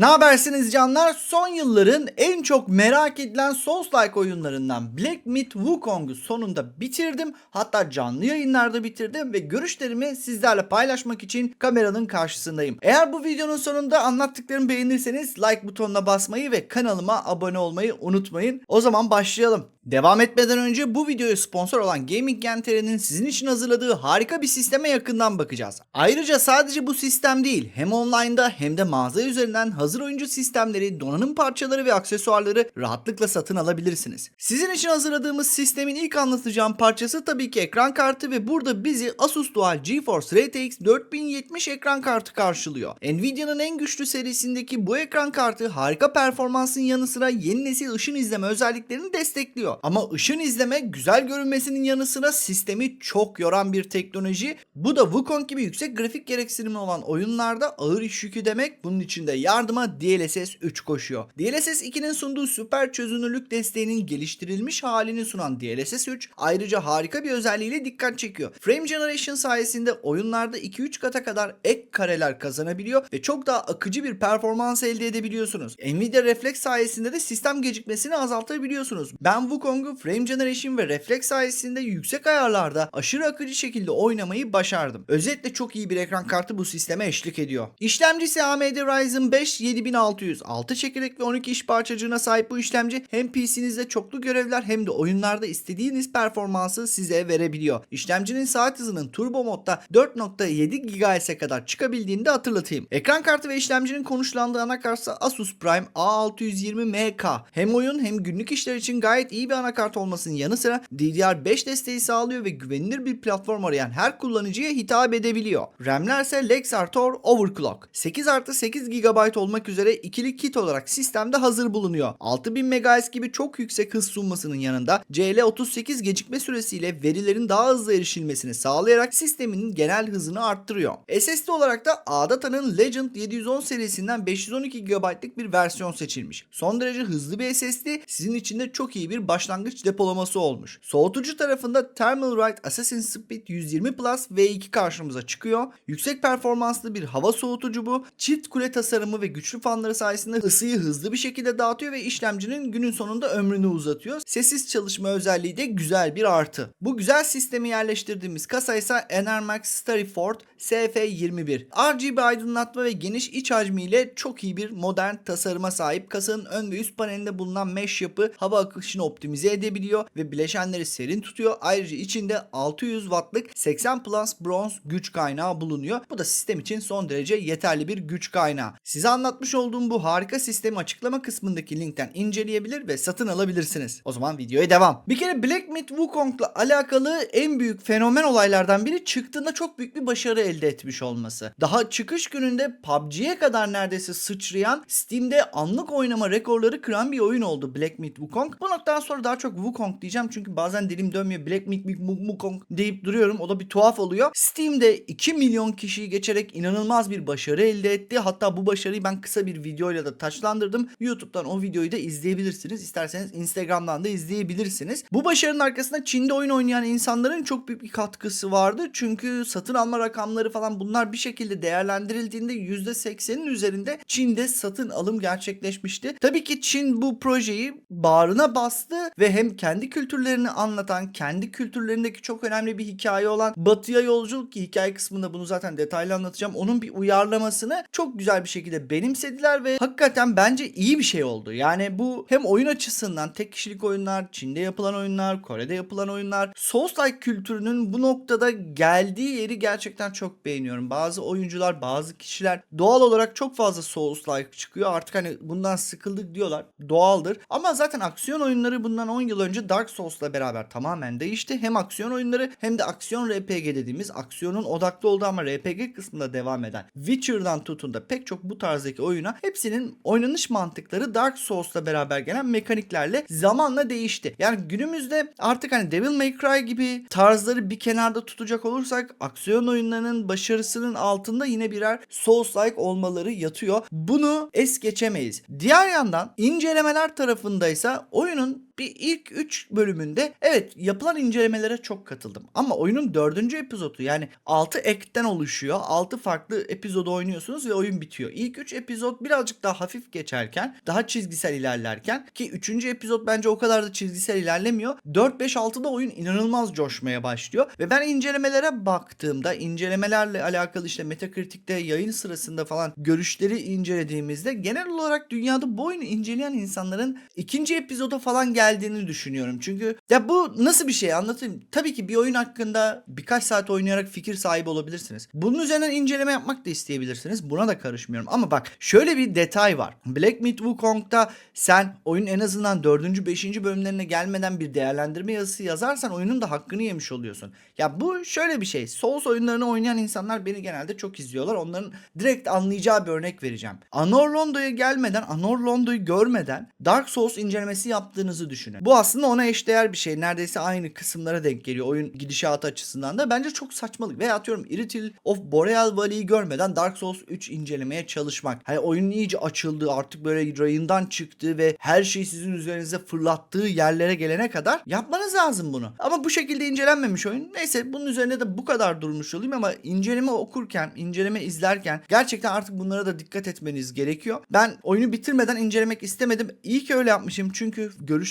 Ne habersiniz canlar? Son yılların en çok merak edilen Souls-like oyunlarından Black Myth Wukong'u sonunda bitirdim. Hatta canlı yayınlarda bitirdim ve görüşlerimi sizlerle paylaşmak için kameranın karşısındayım. Eğer bu videonun sonunda anlattıklarımı beğenirseniz like butonuna basmayı ve kanalıma abone olmayı unutmayın. O zaman başlayalım. Devam etmeden önce bu videoya sponsor olan Gaming Gentere'nin sizin için hazırladığı harika bir sisteme yakından bakacağız. Ayrıca sadece bu sistem değil, hem online'da hem de mağaza üzerinden hazır oyuncu sistemleri, donanım parçaları ve aksesuarları rahatlıkla satın alabilirsiniz. Sizin için hazırladığımız sistemin ilk anlatacağım parçası tabii ki ekran kartı ve burada bizi Asus Dual GeForce RTX 4070 ekran kartı karşılıyor. Nvidia'nın en güçlü serisindeki bu ekran kartı harika performansın yanı sıra yeni nesil ışın izleme özelliklerini destekliyor. Ama ışın izleme güzel görünmesinin yanı sıra sistemi çok yoran bir teknoloji. Bu da Wukong gibi yüksek grafik gereksinimi olan oyunlarda ağır iş yükü demek. Bunun için de yardıma DLSS 3 koşuyor. DLSS 2'nin sunduğu süper çözünürlük desteğinin geliştirilmiş halini sunan DLSS 3 ayrıca harika bir özelliğiyle dikkat çekiyor. Frame Generation sayesinde oyunlarda 2-3 kata kadar ek kareler kazanabiliyor ve çok daha akıcı bir performans elde edebiliyorsunuz. Nvidia Reflex sayesinde de sistem gecikmesini azaltabiliyorsunuz. Ben Wukong'u Frame Generation ve Reflex sayesinde yüksek ayarlarda aşırı akıcı şekilde oynamayı başardım. Özetle çok iyi bir ekran kartı bu sisteme eşlik ediyor. İşlemcisi AMD Ryzen 5 7600 6 çekirdek ve 12 iş parçacığına sahip bu işlemci hem PC'nizde çoklu görevler hem de oyunlarda istediğiniz performansı size verebiliyor. İşlemcinin saat hızının turbo modda 4.7 GHz'e kadar çıkabildiğini de hatırlatayım. Ekran kartı ve işlemcinin konuşlandığı anakartsa Asus Prime A620MK. Hem oyun hem günlük işler için gayet iyi bir anakart olmasının yanı sıra DDR5 desteği sağlıyor ve güvenilir bir platform arayan her kullanıcıya hitap edebiliyor. RAM'ler ise Lexar-Tor Overclock. 8 artı 8 GB olmak üzere ikili kit olarak sistemde hazır bulunuyor. 6000 MHz gibi çok yüksek hız sunmasının yanında CL38 gecikme süresiyle verilerin daha hızlı erişilmesini sağlayarak sistemin genel hızını arttırıyor. SSD olarak da Adata'nın Legend 710 serisinden 512 GB'lık bir versiyon seçilmiş. Son derece hızlı bir SSD sizin için de çok iyi bir başlangıç depolaması olmuş. Soğutucu tarafında Thermalright Assassin Speed 120 Plus V2 karşımıza çıkıyor. Yüksek performanslı bir hava soğutucu bu. Çift kule tasarımı ve güçlü fanları sayesinde ısıyı hızlı bir şekilde dağıtıyor ve işlemcinin günün sonunda ömrünü uzatıyor. Sessiz çalışma özelliği de güzel bir artı. Bu güzel sistemi yerleştirdiğimiz kasa ise Enermax Starryford SF21. RGB aydınlatma ve geniş iç hacmiyle çok iyi bir modern tasarıma sahip. Kasanın ön ve üst panelinde bulunan mesh yapı hava akışını optimize edebiliyor ve bileşenleri serin tutuyor. Ayrıca içinde 600 wattlık 80 plus bronz güç kaynağı bulunuyor. Bu da sistem için son derece yeterli bir güç kaynağı. Size anlatmış olduğum bu harika sistemi açıklama kısmındaki linkten inceleyebilir ve satın alabilirsiniz. O zaman videoya devam. Bir kere Black Myth Wukong'la alakalı en büyük fenomen olaylardan biri çıktığında çok büyük bir başarı elde etmiş olması. Daha çıkış gününde PUBG'ye kadar neredeyse sıçrayan Steam'de anlık oynama rekorları kıran bir oyun oldu Black Myth Wukong. Bu noktadan sonra daha çok Wukong diyeceğim çünkü bazen dilim dönmüyor. Black Myth Wukong deyip duruyorum. O da bir tuhaf oluyor. Steam'de 2 milyon kişiyi geçerek inanılmaz bir başarı elde etti. Hatta bu başarıyı ben kısa bir videoyla da taçlandırdım. YouTube'dan o videoyu da izleyebilirsiniz. İsterseniz Instagram'dan da izleyebilirsiniz. Bu başarının arkasında Çin'de oyun oynayan insanların çok büyük bir katkısı vardı. Çünkü satın alma rakamları falan bunlar bir şekilde değerlendirildiğinde %80'in üzerinde Çin'de satın alım gerçekleşmişti. Tabii ki Çin bu projeyi bağrına bastı ve hem kendi kültürlerini anlatan, kendi kültürlerindeki çok önemli bir hikaye olan Batı'ya yolculuk ki hikaye kısmında bunu zaten detaylı anlatacağım. Onun bir uyarlamasını çok güzel bir şekilde benimsediler ve hakikaten bence iyi bir şey oldu. Yani bu hem oyun açısından tek kişilik oyunlar, Çin'de yapılan oyunlar, Kore'de yapılan oyunlar, Souls-like kültürünün bu noktada geldiği yeri gerçekten çok beğeniyorum. Bazı oyuncular, bazı kişiler doğal olarak çok fazla Souls-like çıkıyor. Artık hani bundan sıkıldık diyorlar. Doğaldır. Ama zaten aksiyon oyunları bundan 10 yıl önce Dark Souls'la beraber tamamen değişti. Hem aksiyon oyunları hem de aksiyon RPG dediğimiz aksiyonun odaklı olduğu ama RPG kısmında devam eden Witcher'dan tutun da pek çok bu tarzdaki oyuna hepsinin oynanış mantıkları Dark Souls'la beraber gelen mekaniklerle zamanla değişti. Yani günümüzde artık hani Devil May Cry gibi tarzları bir kenarda tutacak olursak aksiyon oyunlarının başarısının altında yine birer Souls-like olmaları yatıyor. Bunu es geçemeyiz. Diğer yandan incelemeler tarafındaysa oyunun bir ilk 3 bölümünde evet yapılan incelemelere çok katıldım. Ama oyunun 4. epizodu yani 6 act'ten oluşuyor. 6 farklı epizodu oynuyorsunuz ve oyun bitiyor. İlk 3 epizod birazcık daha hafif geçerken, daha çizgisel ilerlerken ki 3. epizod bence o kadar da çizgisel ilerlemiyor. 4 5 6'da oyun inanılmaz coşmaya başlıyor ve ben incelemelere baktığımda incelemelerle alakalı işte Metacritic'te yayın sırasında falan görüşleri incelediğimizde genel olarak dünyada bu oyunu inceleyen insanların ikinci epizoda falan geldiğini düşünüyorum. Çünkü ya bu nasıl bir şey anlatayım. Tabii ki bir oyun hakkında birkaç saat oynayarak fikir sahibi olabilirsiniz. Bunun üzerinden inceleme yapmak da isteyebilirsiniz. Buna da karışmıyorum. Ama bak şöyle bir detay var. Black Myth Wukong'da sen oyun en azından 4. 5. bölümlerine gelmeden bir değerlendirme yazısı yazarsan oyunun da hakkını yemiş oluyorsun. Ya bu şöyle bir şey. Souls oyunlarını oynayan insanlar beni genelde çok izliyorlar. Onların direkt anlayacağı bir örnek vereceğim. Anor Londo'ya gelmeden, Anor Londo'yu görmeden Dark Souls incelemesi yaptığınızı düşünün. Bu aslında ona eşdeğer bir şey. Neredeyse aynı kısımlara denk geliyor oyun gidişatı açısından da. Bence çok saçmalık. Veya atıyorum Irithil of Boreal Valley'i görmeden Dark Souls 3 incelemeye çalışmak. Hani oyunun iyice açıldığı, artık böyle rayından çıktığı ve her şeyi sizin üzerinize fırlattığı yerlere gelene kadar yapmanız lazım bunu. Ama bu şekilde incelenmemiş oyun. Neyse bunun üzerine de bu kadar durmuş olayım ama inceleme okurken, inceleme izlerken gerçekten artık bunlara da dikkat etmeniz gerekiyor. Ben oyunu bitirmeden incelemek istemedim. İyi ki öyle yapmışım çünkü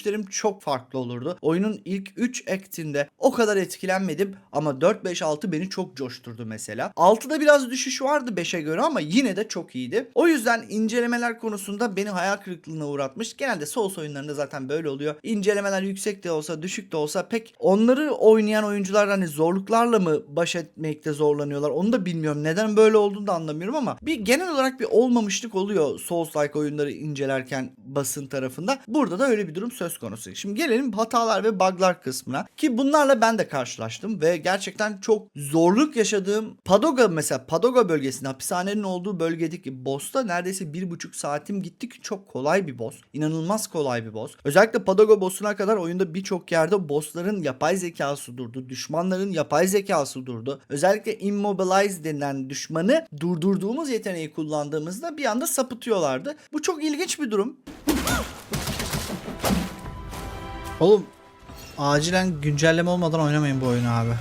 görüşlerim çok farklı olurdu. Oyunun ilk 3 actinde o kadar etkilenmedim ama 4 5 6 beni çok coşturdu mesela. 6'da biraz düşüş vardı 5'e göre ama yine de çok iyiydi. O yüzden incelemeler konusunda beni hayal kırıklığına uğratmış. Genelde Souls oyunlarında zaten böyle oluyor. İncelemeler yüksek de olsa düşük de olsa pek onları oynayan oyuncular hani zorluklarla mı baş etmekte zorlanıyorlar onu da bilmiyorum. Neden böyle olduğunu da anlamıyorum ama bir genel olarak bir olmamışlık oluyor Souls-like oyunları incelerken basın tarafında. Burada da öyle bir durum söz konusu. Şimdi gelelim hatalar ve bug'lar kısmına ki bunlarla ben de karşılaştım ve gerçekten çok zorluk yaşadığım Padoga mesela Padoga bölgesinde hapishanenin olduğu bölgedeki boss'ta neredeyse bir buçuk saatim gitti ki çok kolay bir boss. İnanılmaz kolay bir boss. Özellikle Padoga boss'una kadar oyunda birçok yerde boss'ların yapay zekası durdu. Düşmanların yapay zekası durdu. Özellikle immobilize denilen düşmanı durdurduğumuz yeteneği kullandığımızda bir anda sapıtıyorlardı. Bu çok ilginç bir durum. Oğlum acilen güncelleme olmadan oynamayın bu oyunu abi.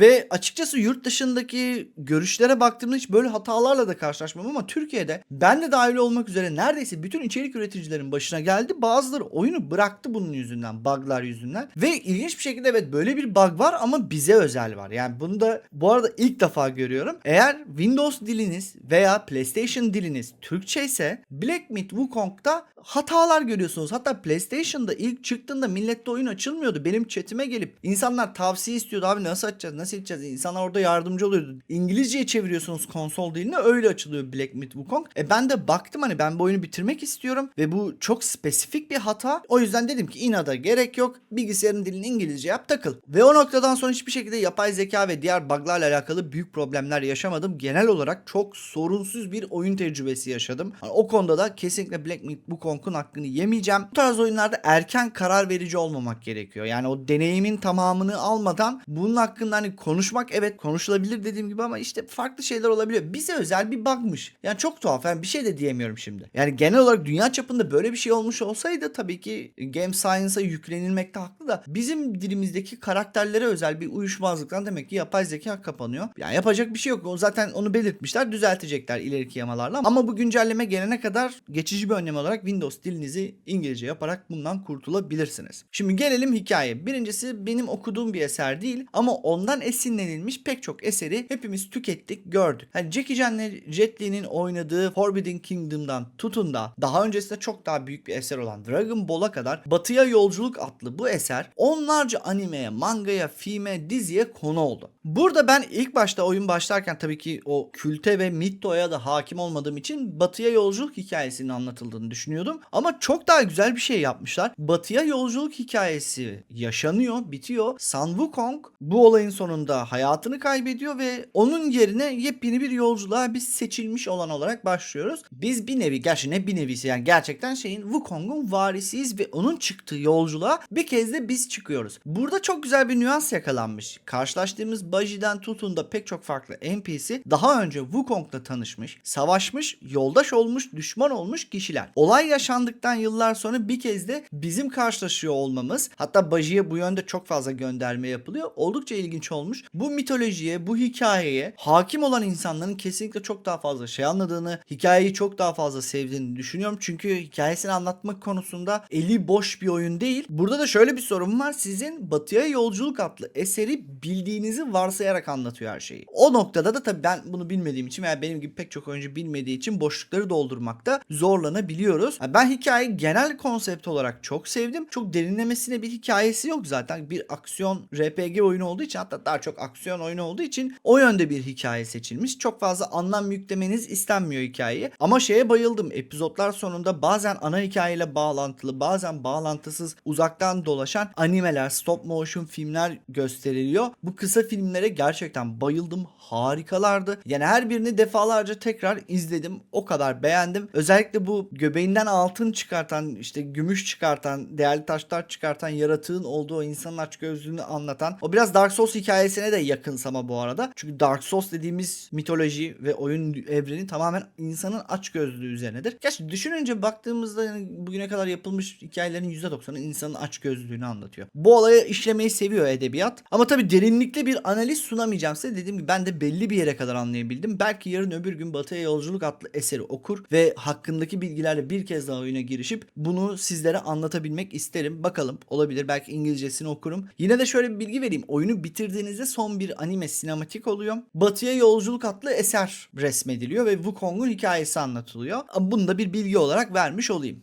Ve açıkçası yurt dışındaki görüşlere baktığımda hiç böyle hatalarla da karşılaşmam ama Türkiye'de ben de dahil olmak üzere neredeyse bütün içerik üreticilerin başına geldi. Bazıları oyunu bıraktı bunun yüzünden, bug'lar yüzünden. Ve ilginç bir şekilde evet böyle bir bug var ama bize özel var. Yani bunu da bu arada ilk defa görüyorum. Eğer Windows diliniz veya PlayStation diliniz Türkçe ise Black Myth Wukong'da hatalar görüyorsunuz. Hatta PlayStation'da ilk çıktığında millette oyun açılmıyordu. Benim chatime gelip insanlar tavsiye istiyordu. Abi nasıl açacağız? Nasıl edeceğiz? İnsanlar orada yardımcı oluyordu. İngilizceye çeviriyorsunuz konsol dilini öyle açılıyor Black Myth Wukong. E ben de baktım hani ben bu oyunu bitirmek istiyorum ve bu çok spesifik bir hata. O yüzden dedim ki inada gerek yok. Bilgisayarın dilini İngilizce yap takıl. Ve o noktadan sonra hiçbir şekilde yapay zeka ve diğer bug'larla alakalı büyük problemler yaşamadım. Genel olarak çok sorunsuz bir oyun tecrübesi yaşadım. Yani o konuda da kesinlikle Black Myth Wukong'un hakkını yemeyeceğim. Bu tarz oyunlarda erken karar verici olmamak gerekiyor. Yani o deneyimin tamamını almadan bunun hakkında hani konuşmak evet konuşulabilir dediğim gibi ama işte farklı şeyler olabiliyor. Bize özel bir bug'mış. Yani çok tuhaf. Yani bir şey de diyemiyorum şimdi. Yani genel olarak dünya çapında böyle bir şey olmuş olsaydı tabii ki Game Science'a yüklenilmekte haklı da bizim dilimizdeki karakterlere özel bir uyuşmazlıktan demek ki yapay zeka kapanıyor. Yani yapacak bir şey yok. O zaten onu belirtmişler. Düzeltecekler ileriki yamalarla. Ama bu güncelleme gelene kadar geçici bir önlem olarak Windows dilinizi İngilizce yaparak bundan kurtulabilirsiniz. Şimdi gelelim hikaye. Birincisi benim okuduğum bir eser değil ama ondan esinlenilmiş pek çok eseri hepimiz tükettik, gördük. Hani Jackie Chan'le Jet Li'nin oynadığı Forbidden Kingdom'dan tutun da daha öncesinde çok daha büyük bir eser olan Dragon Ball'a kadar Batıya Yolculuk adlı bu eser onlarca animeye, mangaya, filme, diziye konu oldu. Burada ben ilk başta oyun başlarken tabii ki o külte ve mittoya da hakim olmadığım için Batıya Yolculuk hikayesinin anlatıldığını düşünüyordum. Ama çok daha güzel bir şey yapmışlar. Batıya Yolculuk hikayesi yaşanıyor, bitiyor. Sun Wukong bu olayın sonunda hayatını kaybediyor ve onun yerine yepyeni bir yolculuğa biz seçilmiş olan olarak başlıyoruz. Biz bir nevi, gerçi ne bir nevisi yani gerçekten şeyin Wukong'un varisiyiz ve onun çıktığı yolculuğa bir kez de biz çıkıyoruz. Burada çok güzel bir nüans yakalanmış. Karşılaştığımız Baji'den tutun da pek çok farklı NPC daha önce Wukong'la tanışmış, savaşmış, yoldaş olmuş, düşman olmuş kişiler. Olay yaşandıktan yıllar sonra bir kez de bizim karşılaşıyor olmamız hatta Baji'ye bu yönde çok fazla gönderme yapılıyor. Oldukça ilginç olmuş. Bu mitolojiye, bu hikayeye hakim olan insanların kesinlikle çok daha fazla şey anladığını, hikayeyi çok daha fazla sevdiğini düşünüyorum. Çünkü hikayesini anlatmak konusunda eli boş bir oyun değil. Burada da şöyle bir sorun var. Sizin Batıya Yolculuk adlı eseri bildiğinizi varsayarak anlatıyor her şeyi. O noktada da tabii ben bunu bilmediğim için veya benim gibi pek çok oyuncu bilmediği için boşlukları doldurmakta zorlanabiliyoruz. Ben hikayeyi genel konsept olarak çok sevdim. Çok derinlemesine bir hikayesi yok zaten. Bir aksiyon RPG oyunu olduğu için hatta daha çok aksiyon oyunu olduğu için o yönde bir hikaye seçilmiş. Çok fazla anlam yüklemeniz istenmiyor hikayeye. Ama şeye bayıldım. Epizotlar sonunda bazen ana hikayeyle bağlantılı, bazen bağlantısız, uzaktan dolaşan animeler, stop motion filmler gösteriliyor. Bu kısa filmlere gerçekten bayıldım. Harikalardı. Yani her birini defalarca tekrar izledim. O kadar beğendim. Özellikle bu göbeğinden altın çıkartan, işte gümüş çıkartan, değerli taşlar çıkartan yaratığın olduğu insanın açgözlülüğünü anlatan. O biraz Dark Souls hikayesine de yakınsama bu arada. Çünkü Dark Souls dediğimiz mitoloji ve oyun evreni tamamen insanın açgözlülüğü üzerinedir. Gerçi düşününce baktığımızda yani bugüne kadar yapılmış hikayelerin %90'ı insanın açgözlülüğünü anlatıyor. Bu olayı işlemeyi seviyor edebiyat. Ama tabii derinlikli bir analiz sunamayacağım size. Dediğim gibi ben de belli bir yere kadar anlayabildim. Belki yarın öbür gün Batı'ya Yolculuk adlı eseri okur ve hakkındaki bilgilerle bir kez daha oyuna girişip bunu sizlere anlatabilmek isterim. Bakalım olabilir. Belki İngilizcesini okurum. Yine de şöyle bir bilgi vereyim. Oyunu bitirdiğinizde son bir anime sinematik oluyor. Batı'ya Yolculuk adlı eser resmediliyor ve Wukong'un hikayesi anlatılıyor. Bunu da bir bilgi olarak vermiş olayım.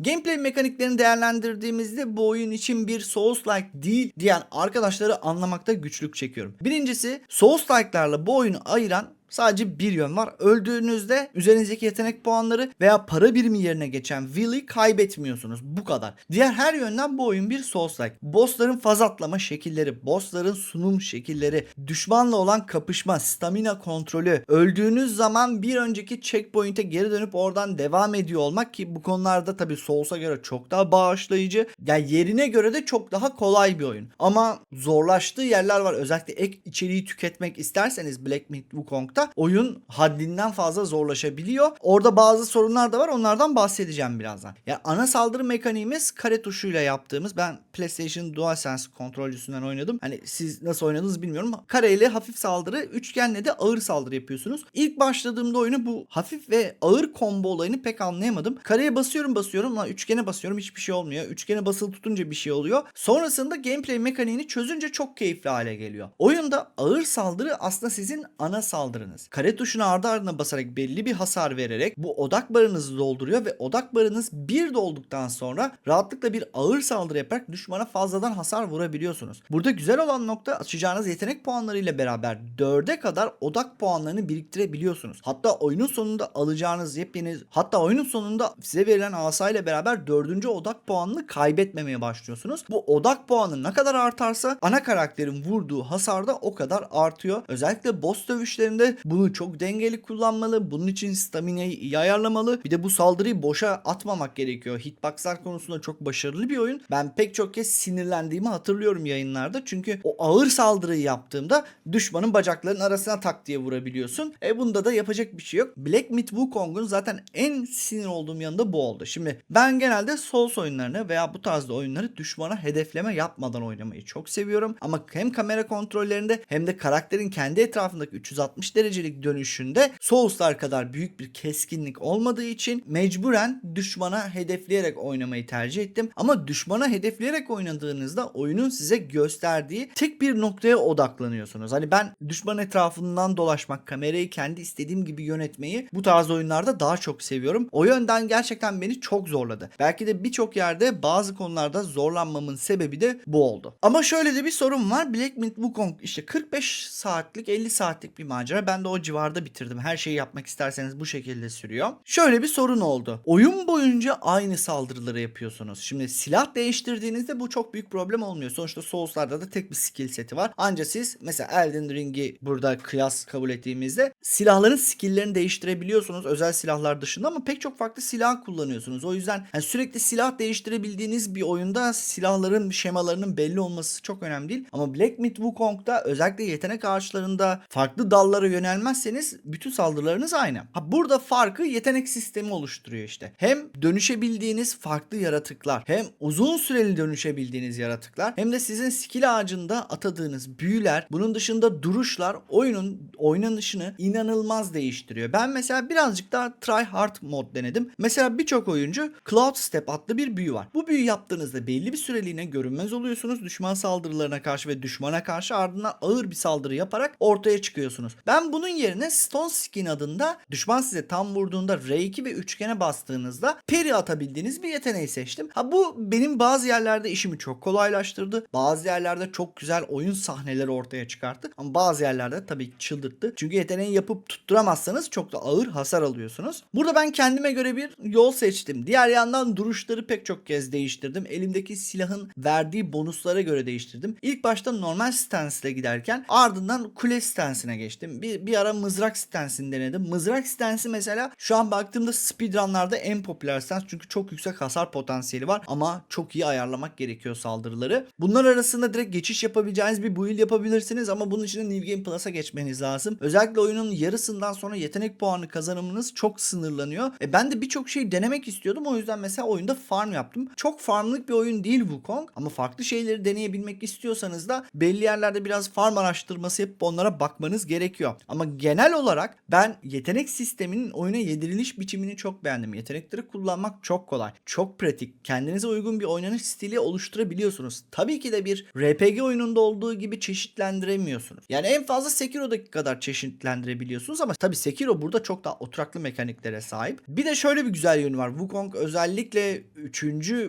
Gameplay mekaniklerini değerlendirdiğimizde bu oyun için bir Souls-like değil diyen arkadaşları anlamakta güçlük çekiyorum. Birincisi Souls-like'larla bu oyunu ayıran Sadece bir yön var. Öldüğünüzde üzerinizdeki yetenek puanları veya para birimi yerine geçen Will'i kaybetmiyorsunuz. Bu kadar. Diğer her yönden bu oyun bir Souls-like. Bossların faz atlama şekilleri, bossların sunum şekilleri, düşmanla olan kapışma, stamina kontrolü, öldüğünüz zaman bir önceki checkpoint'e geri dönüp oradan devam ediyor olmak ki bu konularda tabii Souls'a göre çok daha bağışlayıcı. Yani yerine göre de çok daha kolay bir oyun. Ama zorlaştığı yerler var. Özellikle ek içeriği tüketmek isterseniz Black Myth Wukong'da oyun haddinden fazla zorlaşabiliyor. Orada bazı sorunlar da var. Onlardan bahsedeceğim birazdan. Ya ana saldırı mekaniğimiz kare tuşuyla yaptığımız ben PlayStation DualSense kontrolcüsünden oynadım. Hani siz nasıl oynadınız bilmiyorum. Kareyle hafif saldırı, üçgenle de ağır saldırı yapıyorsunuz. İlk başladığımda oyunu bu hafif ve ağır combo olayını pek anlayamadım. Kareye basıyorum basıyorum lan üçgene basıyorum hiçbir şey olmuyor. Üçgene basılı tutunca bir şey oluyor. Sonrasında gameplay mekaniğini çözünce çok keyifli hale geliyor. Oyunda ağır saldırı aslında sizin ana saldırınız. Kare tuşuna ardı ardına basarak belli bir hasar vererek bu odak barınızı dolduruyor ve odak barınız bir dolduktan sonra rahatlıkla bir ağır saldırı yaparak düşmana fazladan hasar vurabiliyorsunuz. Burada güzel olan nokta açacağınız yetenek puanları ile beraber 4'e kadar odak puanlarını biriktirebiliyorsunuz. Hatta oyunun sonunda alacağınız yepyeni hatta oyunun sonunda size verilen asa ile beraber 4. odak puanını kaybetmemeye başlıyorsunuz. Bu odak puanı ne kadar artarsa ana karakterin vurduğu hasar da o kadar artıyor. Özellikle boss dövüşlerinde bunu çok dengeli kullanmalı. Bunun için staminayı iyi ayarlamalı. Bir de bu saldırıyı boşa atmamak gerekiyor. Hitboxlar konusunda çok başarılı bir oyun. Ben pek çok kez sinirlendiğimi hatırlıyorum yayınlarda. Çünkü o ağır saldırıyı yaptığımda düşmanın bacaklarının arasına tak diye vurabiliyorsun. E bunda da yapacak bir şey yok. Black Myth Wukong'un zaten en sinir olduğum yanında bu oldu. Şimdi ben genelde Souls oyunlarını veya bu tarzda oyunları düşmana hedefleme yapmadan oynamayı çok seviyorum. Ama hem kamera kontrollerinde hem de karakterin kendi etrafındaki 360 derecelik dönüşünde Souls'lar kadar büyük bir keskinlik olmadığı için mecburen düşmana hedefleyerek oynamayı tercih ettim. Ama düşmana hedefleyerek oynadığınızda oyunun size gösterdiği tek bir noktaya odaklanıyorsunuz. Hani ben düşman etrafından dolaşmak, kamerayı kendi istediğim gibi yönetmeyi bu tarz oyunlarda daha çok seviyorum. O yönden gerçekten beni çok zorladı. Belki de birçok yerde bazı konularda zorlanmamın sebebi de bu oldu. Ama şöyle de bir sorun var. Black Myth Wukong işte 45 saatlik 50 saatlik bir macera. Ben ben de o civarda bitirdim. Her şeyi yapmak isterseniz bu şekilde sürüyor. Şöyle bir sorun oldu. Oyun boyunca aynı saldırıları yapıyorsunuz. Şimdi silah değiştirdiğinizde bu çok büyük problem olmuyor. Sonuçta Souls'larda da tek bir skill seti var. Ancak siz mesela Elden Ring'i burada kıyas kabul ettiğimizde silahların skill'lerini değiştirebiliyorsunuz özel silahlar dışında ama pek çok farklı silah kullanıyorsunuz. O yüzden yani sürekli silah değiştirebildiğiniz bir oyunda silahların şemalarının belli olması çok önemli değil. Ama Black Myth Wukong'da özellikle yetenek ağaçlarında farklı dallara yönelmezseniz bütün saldırılarınız aynı. Ha burada farkı yetenek sistemi oluşturuyor işte. Hem dönüşebildiğiniz farklı yaratıklar, hem uzun süreli dönüşebildiğiniz yaratıklar, hem de sizin skill ağacında atadığınız büyüler, bunun dışında duruşlar oyunun oynanışını inanılmaz değiştiriyor. Ben mesela birazcık daha try hard mod denedim. Mesela birçok oyuncu Cloud Step adlı bir büyü var. Bu büyü yaptığınızda belli bir süreliğine görünmez oluyorsunuz. Düşman saldırılarına karşı ve düşmana karşı ardından ağır bir saldırı yaparak ortaya çıkıyorsunuz. Ben bunun yerine Stone Skin adında düşman size tam vurduğunda R2 ve üçgene bastığınızda peri atabildiğiniz bir yeteneği seçtim. Ha bu benim bazı yerlerde işimi çok kolaylaştırdı. Bazı yerlerde çok güzel oyun sahneleri ortaya çıkarttı. Ama bazı yerlerde tabii ki çıldırttı. Çünkü yeteneği yapıp tutturamazsanız çok da ağır hasar alıyorsunuz. Burada ben kendime göre bir yol seçtim. Diğer yandan duruşları pek çok kez değiştirdim. Elimdeki silahın verdiği bonuslara göre değiştirdim. İlk başta normal stance'le giderken ardından kule stance'ine geçtim. Bir, bir ara mızrak stance'ini denedim. Mızrak stance'i mesela şu an baktığımda speedrunlarda en popüler stance çünkü çok yüksek hasar potansiyeli var ama çok iyi ayarlamak gerekiyor saldırıları. Bunlar arasında direkt geçiş yapabileceğiniz bir build yapabilirsiniz ama bunun için de New Game Plus'a geçmeniz lazım. Özellikle oyunun yarısından sonra yetenek puanı kazanımınız çok sınırlanıyor. E ben de birçok şey denemek istiyordum. O yüzden mesela oyunda farm yaptım. Çok farmlık bir oyun değil Wukong ama farklı şeyleri deneyebilmek istiyorsanız da belli yerlerde biraz farm araştırması yapıp onlara bakmanız gerekiyor. Ama genel olarak ben yetenek sisteminin oyuna yediriliş biçimini çok beğendim. Yetenekleri kullanmak çok kolay. Çok pratik. Kendinize uygun bir oynanış stili oluşturabiliyorsunuz. Tabii ki de bir RPG oyununda olduğu gibi çeşitlendiremiyorsunuz. Yani en fazla Sekiro'daki kadar çeşitlendirebiliyorsunuz ama tabii Sekiro burada çok daha oturaklı mekaniklere sahip. Bir de şöyle bir güzel yönü var. Wukong özellikle 3.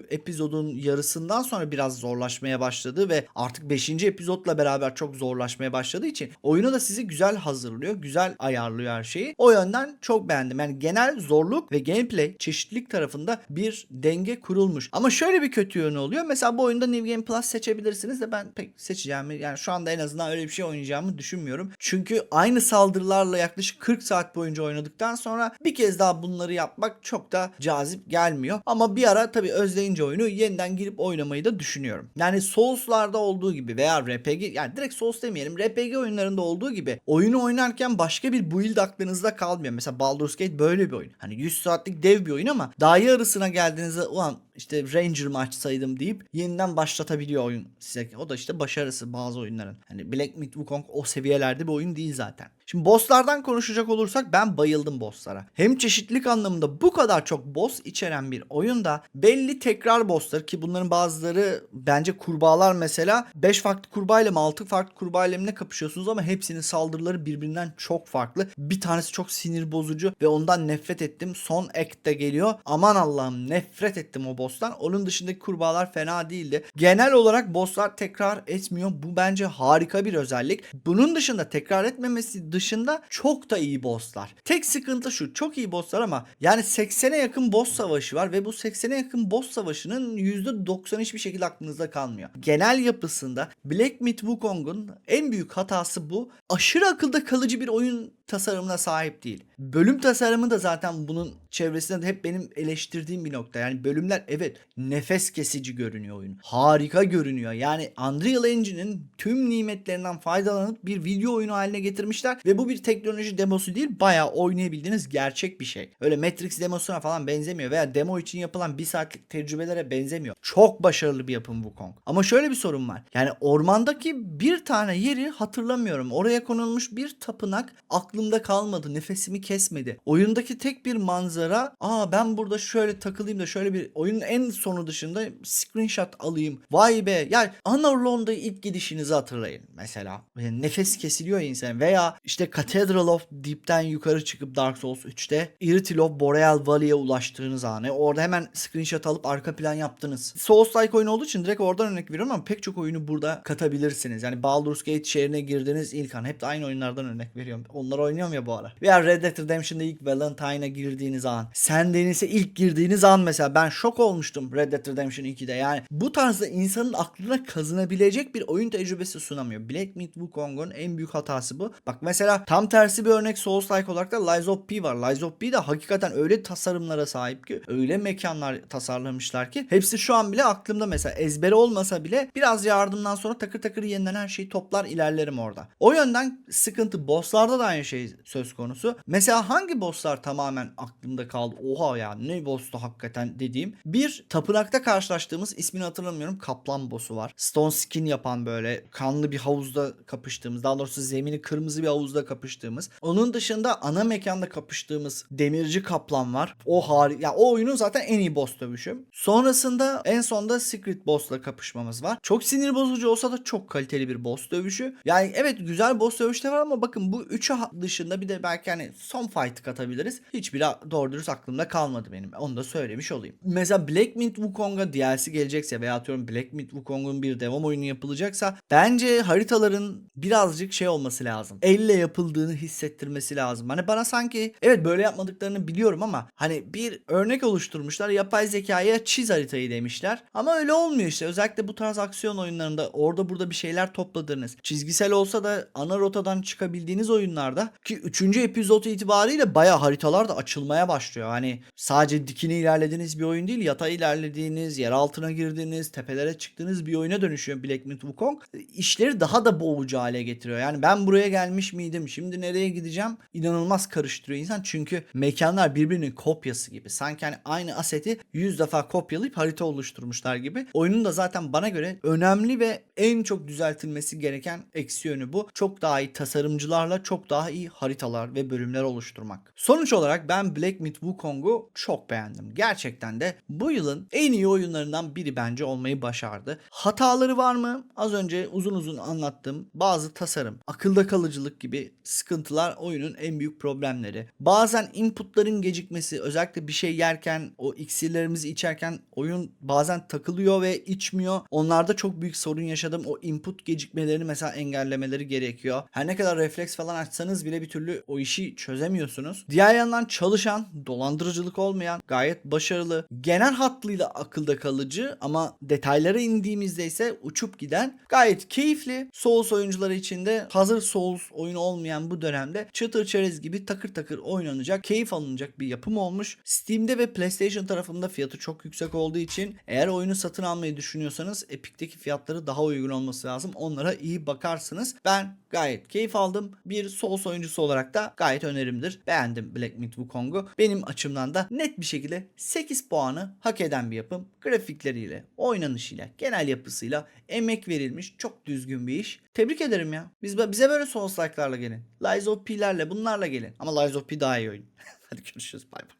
epizodun yarısından sonra biraz zorlaşmaya başladı ve artık 5. epizodla beraber çok zorlaşmaya başladığı için oyunu da sizi güzel hazırlıyor, güzel ayarlıyor her şeyi. O yönden çok beğendim. Yani genel zorluk ve gameplay çeşitlilik tarafında bir denge kurulmuş. Ama şöyle bir kötü yönü oluyor. Mesela bu oyunda New Game Plus seçebilirsiniz de ben pek seçeceğimi yani şu anda en azından öyle bir şey oynayacağımı düşünmüyorum. Çünkü aynı saldırılarla yaklaşık 40 saat boyunca oynadıktan sonra bir kez daha bunları yapmak çok da cazip gelmiyor. Ama bir ara tabii özleyince oyunu yeniden girip oynamayı da düşünüyorum. Yani Souls'larda olduğu gibi veya RPG yani direkt Souls demeyelim RPG oyunlarında olduğu gibi oyunu oynarken başka bir build aklınızda kalmıyor. Mesela Baldur's Gate böyle bir oyun. Hani 100 saatlik dev bir oyun ama daha yarısına geldiğinizde ulan işte Ranger mı açsaydım deyip yeniden başlatabiliyor oyun size. O da işte başarısı bazı oyunların. Hani Black Myth Wukong o seviyelerde bir oyun değil zaten. Şimdi bosslardan konuşacak olursak ben bayıldım bosslara. Hem çeşitlilik anlamında bu kadar çok boss içeren bir oyunda belli tekrar bosslar ki bunların bazıları bence kurbağalar mesela 5 farklı kurbağa ile mi 6 farklı kurbağa ile mi ne kapışıyorsunuz ama hepsinin saldırıları birbirinden çok farklı. Bir tanesi çok sinir bozucu ve ondan nefret ettim. Son act'te geliyor. Aman Allah'ım nefret ettim o boss'tan. Onun dışındaki kurbağalar fena değildi. Genel olarak bosslar tekrar etmiyor. Bu bence harika bir özellik. Bunun dışında tekrar etmemesi dışında çok da iyi bosslar. Tek sıkıntı şu. Çok iyi bosslar ama yani 80'e yakın boss savaşı var ve bu 80'e yakın boss savaşının %90 hiçbir şekilde aklınızda kalmıyor. Genel yapısında Black Myth Wukong'un en büyük hatası bu. Aşırı akılda kalıcı bir oyun tasarımına sahip değil. Bölüm tasarımı da zaten bunun çevresinde de hep benim eleştirdiğim bir nokta. Yani bölümler evet nefes kesici görünüyor oyun. Harika görünüyor. Yani Unreal Engine'in tüm nimetlerinden faydalanıp bir video oyunu haline getirmişler ve bu bir teknoloji demosu değil bayağı oynayabildiğiniz gerçek bir şey. Öyle Matrix demosuna falan benzemiyor veya demo için yapılan bir saatlik tecrübelere benzemiyor. Çok başarılı bir yapım Wukong. Ama şöyle bir sorun var. Yani ormandaki bir tane yeri hatırlamıyorum. Oraya konulmuş bir tapınak aklımda kalmadı. Nefesimi kesmedi. Oyundaki tek bir manzara aa ben burada şöyle takılayım da şöyle bir oyunun en sonu dışında screenshot alayım. Vay be. Yani Anarlon'da ilk gidişinizi hatırlayın mesela. Yani nefes kesiliyor insan veya işte Cathedral of Deep'ten yukarı çıkıp Dark Souls 3'te Irithil Boreal Valley'e ulaştığınız anı. Orada hemen screenshot alıp arka plan yaptınız. Souls-like oyun olduğu için direkt oradan örnek veriyorum ama pek çok oyunu burada katabilirsiniz. Yani Baldur's Gate şehrine girdiğiniz ilk an. Hep de aynı oyunlardan örnek veriyorum. Onları oynuyorum ya bu ara. Veya Red Dead Redemption'da ilk Valentine'a girdiğiniz an. Sen Deniz'e ilk girdiğiniz an mesela ben şok olmuştum Red Dead Redemption 2'de. Yani bu tarzda insanın aklına kazınabilecek bir oyun tecrübesi sunamıyor. Black Myth Wukong'un en büyük hatası bu. Bak mesela tam tersi bir örnek Souls-like olarak da Lies of P var. Lies of P de hakikaten öyle tasarımlara sahip ki öyle mekanlar tasarlamışlar ki hepsi şu an bile aklımda mesela ezbere olmasa bile biraz yardımdan sonra takır takır yeniden her şeyi toplar ilerlerim orada. O yönden sıkıntı bosslarda da aynı şey söz konusu. Mesela hangi bosslar tamamen aklımda kaldı? Oha ya ne boss'tu hakikaten dediğim. Bir tapınakta karşılaştığımız ismini hatırlamıyorum. Kaplan boss'u var. Stone skin yapan böyle kanlı bir havuzda kapıştığımız daha doğrusu zemini kırmızı bir havuzda kapıştığımız. Onun dışında ana mekanda kapıştığımız demirci kaplan var. O hari ya o oyunun zaten en iyi boss dövüşü. Sonrasında en sonda Secret Boss'la kapışmamız var. Çok sinir bozucu olsa da çok kaliteli bir boss dövüşü. Yani evet güzel boss dövüşleri var ama bakın bu üçü dışında bir de belki hani son fight katabiliriz. Hiçbiri doğru dürüst aklımda kalmadı benim. Onu da söylemiş olayım. Mesela Black Myth Wukong'a DLC gelecekse veya atıyorum Black Myth Wukong'un bir devam oyunu yapılacaksa bence haritaların birazcık şey olması lazım. Elle yapıldığını hissettirmesi lazım. Hani bana sanki evet böyle yapmadıklarını biliyorum ama hani bir örnek oluşturmuşlar. Yapay zekaya çiz haritayı demişler. Ama öyle olmuyor işte. Özellikle bu tarz aksiyon oyunlarında orada burada bir şeyler topladığınız. Çizgisel olsa da ana rotadan çıkabildiğiniz oyunlarda ki 3. epizod itibariyle baya haritalar da açılmaya başlıyor. Hani sadece dikine ilerlediğiniz bir oyun değil, yatay ilerlediğiniz, yer altına girdiğiniz, tepelere çıktığınız bir oyuna dönüşüyor Black Myth Wukong. İşleri daha da boğucu hale getiriyor. Yani ben buraya gelmiş miydim? Şimdi nereye gideceğim? İnanılmaz karıştırıyor insan. Çünkü mekanlar birbirinin kopyası gibi. Sanki hani aynı aseti 100 defa kopyalayıp harita oluşturmuşlar gibi. Oyunun da zaten bana göre önemli ve en çok düzeltilmesi gereken eksi yönü bu. Çok daha iyi tasarımcılarla çok daha iyi haritalar ve bölümler oluşturmak. Sonuç olarak ben Black Myth Wukong'u çok beğendim. Gerçekten de bu yılın en iyi oyunlarından biri bence olmayı başardı. Hataları var mı? Az önce uzun uzun anlattığım bazı tasarım, akılda kalıcılık gibi sıkıntılar oyunun en büyük problemleri. Bazen inputların gecikmesi, özellikle bir şey yerken, o iksirlerimizi içerken oyun bazen takılıyor ve içmiyor. Onlarda çok büyük sorun yaşadım. O input gecikmelerini mesela engellemeleri gerekiyor. Her ne kadar refleks falan açsanız bile bir türlü o işi çözemiyorsunuz. Diğer yandan çalışan, dolandırıcılık olmayan, gayet başarılı, genel hattıyla akılda kalıcı ama detaylara indiğimizde ise uçup giden gayet keyifli. Souls oyuncuları için de hazır Souls oyunu olmayan bu dönemde çıtır çerez gibi takır takır oynanacak, keyif alınacak bir yapım olmuş. Steam'de ve PlayStation tarafında fiyatı çok yüksek olduğu için eğer oyunu satın almayı düşünüyorsanız Epic'teki fiyatları daha uygun olması lazım. Onlara iyi bakarsınız. Ben gayet keyif aldım. Bir Souls oyuncusu olarak da gayet önerimdir. Beğendim Black Myth Wukong'u. Benim açımdan da net bir şekilde 8 puanı hak eden bir yapım. Grafikleriyle, oynanışıyla, genel yapısıyla emek verilmiş çok düzgün bir iş. Tebrik ederim ya. Biz bize böyle Souls like'larla gelin. Lies of P'lerle bunlarla gelin. Ama Lies of P daha iyi oyun. Hadi görüşürüz. Bay bay.